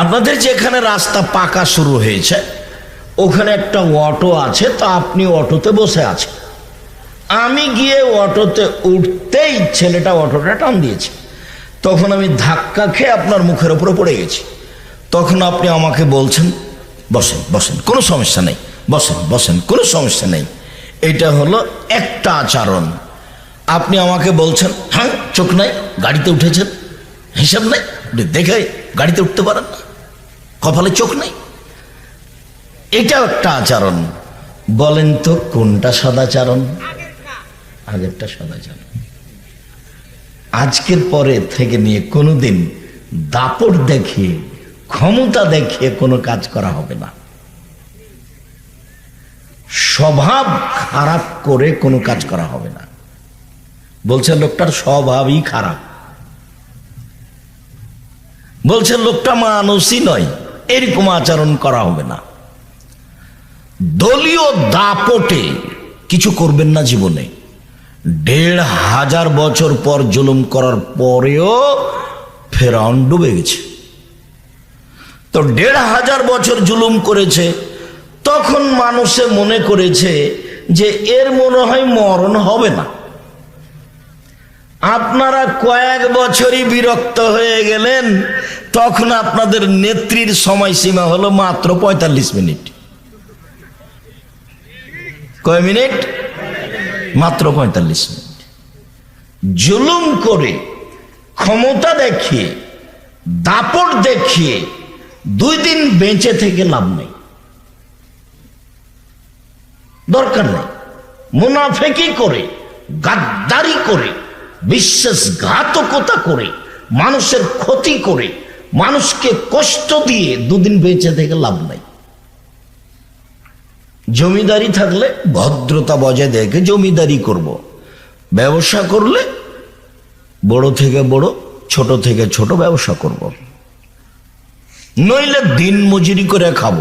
আপনাদের যেখানে রাস্তা পাকা শুরু হয়েছে, ওখানে একটা অটো আছে, তা আপনি অটোতে বসে আছেন। আমি গিয়ে অটোতে উঠতেই ছেলেটা অটোটা টান দিয়েছে। তখন আমি ধাক্কা খেয়ে আপনার মুখের উপরে পড়ে গেছি। তখন আপনি আমাকে বলছেন, বসেন বসেন, কোনো সমস্যা নেই, বসেন বসেন, কোনো সমস্যা নেই। এটা হলো একটা আচরণ। আপনি আমাকে বলছেন হ্যাঁ চোখ নাই, গাড়িতে উঠেছেন, হিসাব নাই দেখে গাড়িতে উঠতে পারেন না। কপালে চোখ নাই। এটাও একটা আচরণ। বলেন তো, কোনটা সদাচরণ আগেরটা সদাচরণ আজকের পরে থেকে নিয়ে কোনোদিন দাপট দেখিয়ে, ক্ষমতা দেখিয়ে কোনো কাজ করা হবে না। স্বভাব খারাপ করে কোনো কাজ করা হবে না। বলছে, লোকটার স্বভাবই খারাপ। বলছে, লোকটা মানুষই নয় এরকম আচরণ করা হবে না। দলীয় দাপটে কিছু করবেন না জীবনে। দেড় হাজার বছর পর জুলুম করার পরেও ফেরাউন ডুবে গেছে। তো দেড় হাজার বছর জুলুম করেছে, তখন মানুষে মনে করেছে যে এর মনে হয় মরণ হবে না। আপনারা কয়েক বছরই বিরক্ত হয়ে গেলেন তখন আপনাদের নেত্রীর সময়সীমা হলো মাত্র পঁয়তাল্লিশ মিনিট। কয় মিনিট? মাত্র পঁয়তাল্লিশ মিনিট। জুলুম করে, ক্ষমতা দেখিয়ে, দাপট দেখিয়ে দুই দিন বেঁচে থেকে লাভ নেই। দরকার নেই। মুনাফেকি করে, গাদ্দারি করে, বিশ্বাসঘাতকতা করে, মানুষের ক্ষতি করে মানুষকে কষ্ট দিয়ে দুদিন বেঁচে থেকে লাভ নাই জমিদারি থাকলে ভদ্রতা বজায় দেখে জমিদারি করব। ব্যবসা করলে বড় থেকে বড়, ছোট থেকে ছোট ব্যবসা করব। নইলে দিন মজুরি করে খাব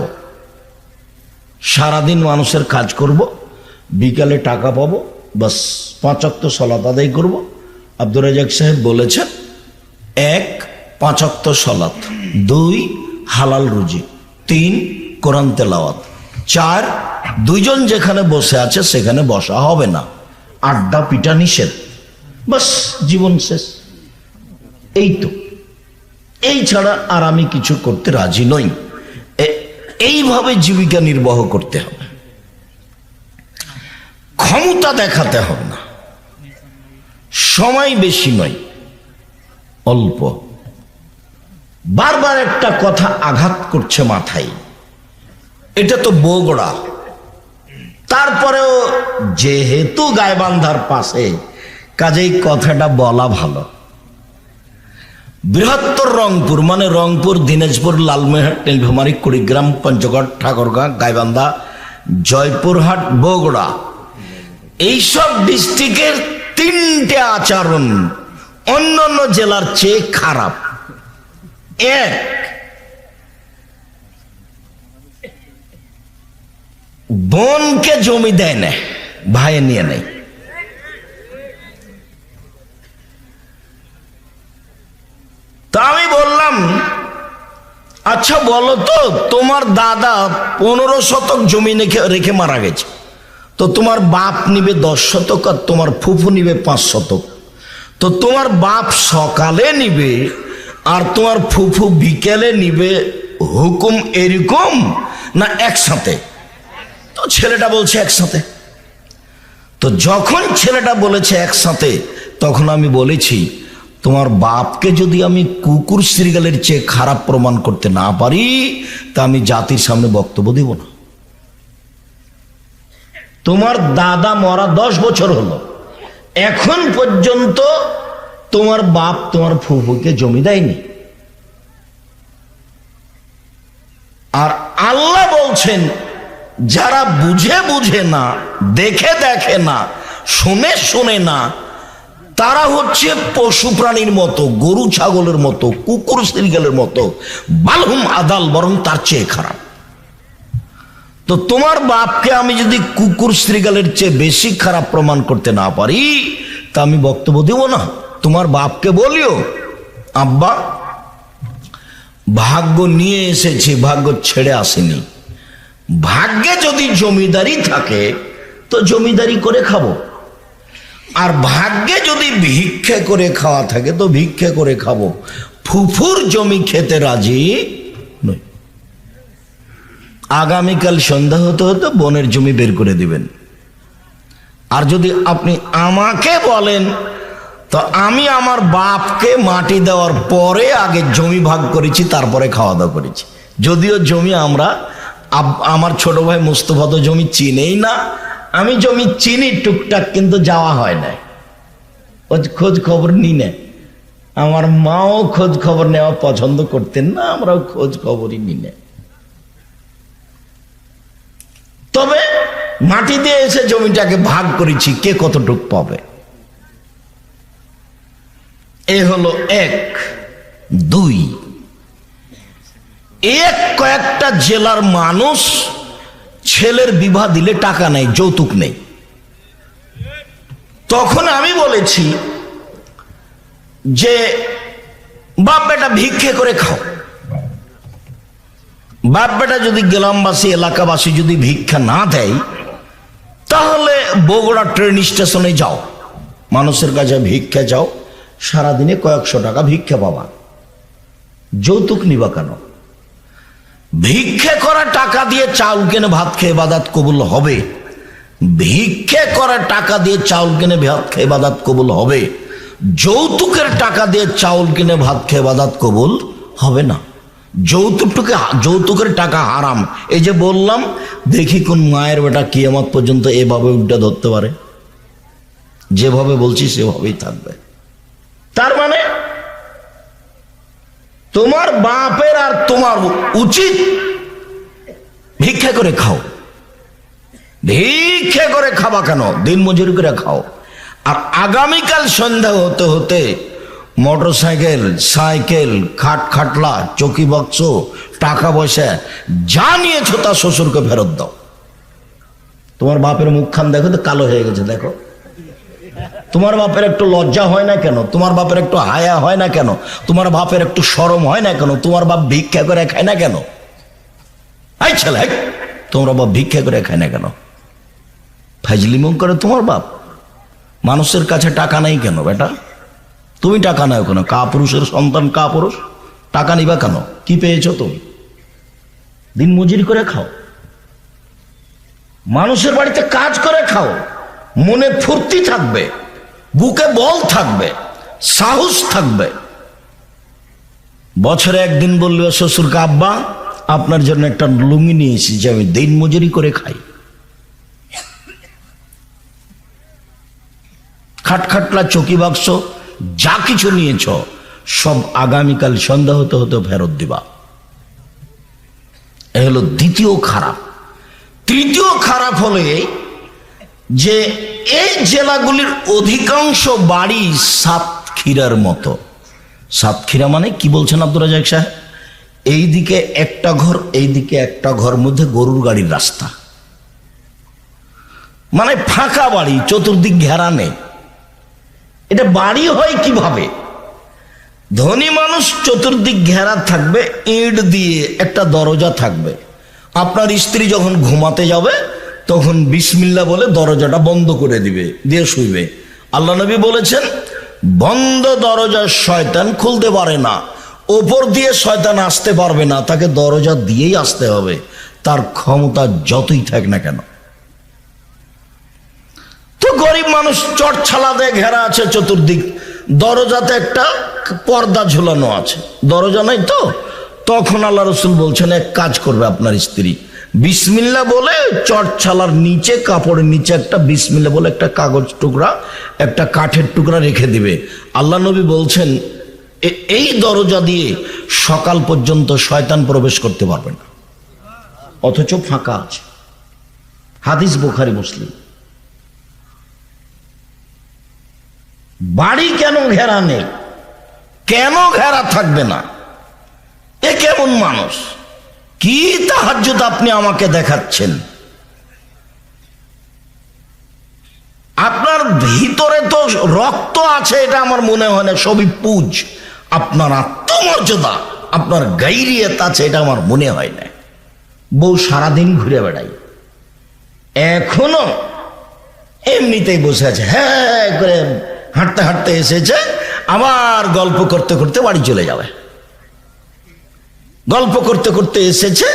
সারাদিন মানুষের কাজ করব, বিকালে টাকা পাবো, বাস পাঁচক্ত সলাত আদায় করব আব্দুর রাজাক সাহেব বলেছেন, এক পাঁচক্ত সলাত দুই, হালাল রুজি। তিন, কোরআন তেলাওয়াত। চার, দুইজন যেখানে বসে আছে সেখানে বসা হবে না। আড্ডা পিটা নিষেধ। বাস, জীবন শেষ। এই তো। এই ছাড়া আর আমি কিছু করতে রাজি নই। এইভাবে জীবিকা নির্বাহ করতে হবে। ক্ষমতা দেখাতে হবে না। সময় বেশি নয়, অল্প। বারবার একটা কথা আঘাত করছে মাথায়। এটা তো বগড়া। তারপরেও যেহেতু গায়বান্ধার পাশে, কাজেই কথাটা বলা ভালো। বৃহত্তর রংপুর মানে রংপুর, দিনাজপুর লালমেহাট নীলফামারী, কুড়িগ্রাম, পঞ্চগড়, ঠাকুরগাঁ, গাইবান্ধা, জয়পুরহাট, বগুড়া। এইসব ডিস্ট্রিক্টের তিনটে আচরণ অন্য অন্য জেলার চেয়ে খারাপ। এক। বোনকে জমি দেয় না ভাইয়ে নিয়ে নেয় তা আমি বললাম আচ্ছা বলো তো, তোমার দাদা পনেরো শতক জমি রেখে রেখে মারা গেছে। তো তোমার বাপ নিবে দশ শতক আর তোমার ফুফু নিবে পাঁচ শতক। তো তোমার বাপ সকালে নিবে আর তোমার ফুফু বিকেলে নিবে হুকুম এরকম না একসাথে? তো ছেলেটা বলছে একসাথে। তো যখন ছেলেটা বলেছে একসাথে, তখন আমি বলেছি, তোমার বাপকে যদি আমি কুকুর শ্রীগালের চেয়ে খারাপ প্রমাণ করতে না পারি, তা আমি জাতির সামনে বক্তব্য দিব না। তোমার দাদা মরা দশ বছর হলো। এখন পর্যন্ত তোমার বাপ তোমার ফুফুকে জমি দেয়নি। আর আল্লাহ বলছেন, যারা বুঝে বুঝে না, দেখে দেখে না, শুনে শুনে না, তারা হচ্ছে পশু প্রাণীর মতো, গরু ছাগলের মতো, কুকুর শ্রীগালের মতো, বালহুম আদাল, বরং তার চেয়ে খারাপ। তো তোমার বাপকে আমি যদি কুকুর শ্রীগালের চেয়ে বেশি খারাপ প্রমাণ করতে না পারি, তা আমি বক্তব্য দেব না। তোমার বাপকে বলিও, আব্বা, ভাগ্য নিয়ে এসেছি, ভাগ্য ছেড়ে আসেনি। ভাগ্যে যদি জমিদারি থাকে, তো জমিদারি করে খাব। আর ভাগ্যে যদি ভিক্ষে করে খাওয়া থাকে, তো ভিক্ষে করে খাব। ফুফুর জমি খেতে রাজি নই। আগামীকাল সন্ধ্যা হতে হতে বনের জমি বের করে দিবেন। আর যদি আপনি আমাকে বলেন তো আমি আমার বাপকে মাটি দেওয়ার পরে আগে জমি ভাগ করেছি, তারপরে খাওয়া দাওয়া করেছি। যদিও জমি আমরা আমার ছোট ভাই মুস্তফা তো জমি চিনেই না। আমি জমি চিনি টুকটাক, কিন্তু যাওয়া হয় না খোঁজ খবর নি না। আমার মাও খোঁজ খবর নেওয়া পছন্দ করতেন না, আমরাও খোঁজ খবরই নি না। তবে মাটি দিয়ে এসে জমিটাকে ভাগ করেছি, কে কতটুক পাবে? হলো এক, দুই। এক কয়েকটা জেলার মানুষ ছেলের বিবাহ দিলে টাকা নেই যৌতুক নেই তখন আমি বলেছি যে, বাপ বেটা ভিক্ষে করে খাও। বাপ বেটা যদি গ্রামবাসী, এলাকাবাসী যদি ভিক্ষা না দেয়, তাহলে বগুড়া ট্রেন স্টেশনে যাও। মানুষের কাছে ভিক্ষা যাও। সারাদিনে কয়েকশো টাকা ভিক্ষা পাবা। যৌতুক নিবা কেন? ভিক্ষে করা টাকা দিয়ে চাউল কিনে ভাত খেয়ে বাদাত কবুল হবে? ভিক্ষে করা টাকা দিয়ে চাউল কিনে ভাত খেয়ে বাদাত কবুল হবে? যৌতুকের টাকা দিয়ে চাউল কিনে ভাত খেয়ে বাদাত কবুল হবে না। যৌতুকটুকে যৌতুকের টাকা হারাম। এই যে বললাম, দেখি কোন মায়ের বেটা কিয়ামত পর্যন্ত এভাবে উল্টা ধরতে পারে। যেভাবে বলছি সেভাবেই থাকবে। তার মানে তোমার বাপের আর তোমার উচিত ভিক্ষা করে খাও। ভিক্ষে করে খাবা কেন? দিন মজুরি করে খাও। আর আগামীকাল সন্ধ্যা হতে হতে মোটর সাইকেল সাইকেল, খাট খাটলা, চকি বাক্স, টাকা পয়সা যা নিয়েছো তা শ্বশুরকে ফেরত দাও। তোমার বাপের মুখখান দেখো তো কালো হয়ে গেছে, দেখো। তোমার বাপের একটু লজ্জা হয় না কেন? তোমার বাপের একটু হায়া হয় না কেন? তোমার বাপের একটু সরম হয় না কেন? তোমার বাপ ভিক্ষা করে খায় না কেন? এই ছেলে তোমার বাপ ভিক্ষা করে খায় না কেন? ফাজলিমং করে তোমার বাপ? মানুষের কাছে টাকা নেই কেন বেটা? তুমি টাকা নাও কেন? কা পুরুষের সন্তান কা পুরুষ টাকা নিবা কেন? কি পেয়েছ তুমি? দিন মজুরি করে খাও। মানুষের বাড়িতে কাজ করে খাও। মনে ফুর্তি থাকবে। বুকে বল থাকবে, সাহস থাকবে। বছরে একদিন বলল শ্বশুরকে, আব্বা, আপনার জন্য একটা লুঙ্গি নিয়ে এসেছি, আমি দিন মজুরি করে খাই। খাটখাটলা চকি বাক্স, যা কিছু নিয়েছ, সব আগামীকাল সন্ধ্যা হতে হতে ফেরত দিবা। এ হলো দ্বিতীয় খারাপ। তৃতীয় খারাপ হলে যে এই জেলাগুলির অধিকাংশ বাড়ি সাতক্ষীরার মতো। সাতক্ষীরা মানে কি বলছেন আব্দুল রাজাক সাহেব? এইদিকে একটা ঘর, এইদিকে একটা ঘর মধ্যে গরুর গাড়ির রাস্তা। মানে ফাঁকা বাড়ি, চতুর্দিক ঘেরা নেই। এটা বাড়ি হয় কীভাবে? ধনী মানুষ চতুর্দিক ঘেরা থাকবে, ইট দিয়ে একটা দরজা থাকবে। আপনার স্ত্রী যখন ঘুমাতে যাবে তখন বিসমিল্লা বলে দরজাটা বন্ধ করে দিবে, দিয়ে শুইবে। আল্লাহ নবী বলেছেন, বন্ধ দরজা শয়তান খুলতে পারে না। ওপর দিয়ে শয়তান আসতে পারবে না, তাকে দরজা দিয়েই আসতে হবে। তার ক্ষমতা যতই থাক না কেন। তো গরিব মানুষ চট ছালাতে ঘেরা আছে চতুর্দিক। দরজাতে একটা পর্দা ঝুলানো আছে। দরজা নাই তো? তখন আল্লাহ রসুল বলছেন, এক কাজ করবে আপনার স্ত্রী। বিসমিল্লা বলে চট ছালার নিচে, কাপড়ের নিচে একটা বিসমিল্লা বলে একটা কাগজ টুকরা, একটা কাঠের টুকরা রেখে দিবে। আল্লাহ নবী বলছেন, "এ- এই দরজা দিয়ে সকাল পর্যন্ত শয়তান প্রবেশ করতে পারবে না। অথচ ফাঁকা আছে। হাদিস বুখারি, মুসলিম। বাড়ি কেন ঘেরা নেই? কেন ঘেরা থাকবে না? এ কেমন মানুষ? কি তাহাজ্জুদ আপনি আমাকে দেখাচ্ছেন? আপনার ভিতরে তো রক্ত আছে, এটা আমার মনে হয় না, সবই পুজ। আপনার আত্মমর্যাদা, আপনার গাইরিয়াত আছে, এটা আমার মনে হয় না। বউ সারাদিন ঘুরে বেড়াই এখনও এমনিতেই বসে আছে হ্যাঁ করে হাঁটতে হাঁটতে এসেছে, আবার গল্প করতে করতে বাড়ি চলে যাবে। গল্প করতে করতে এসেছে।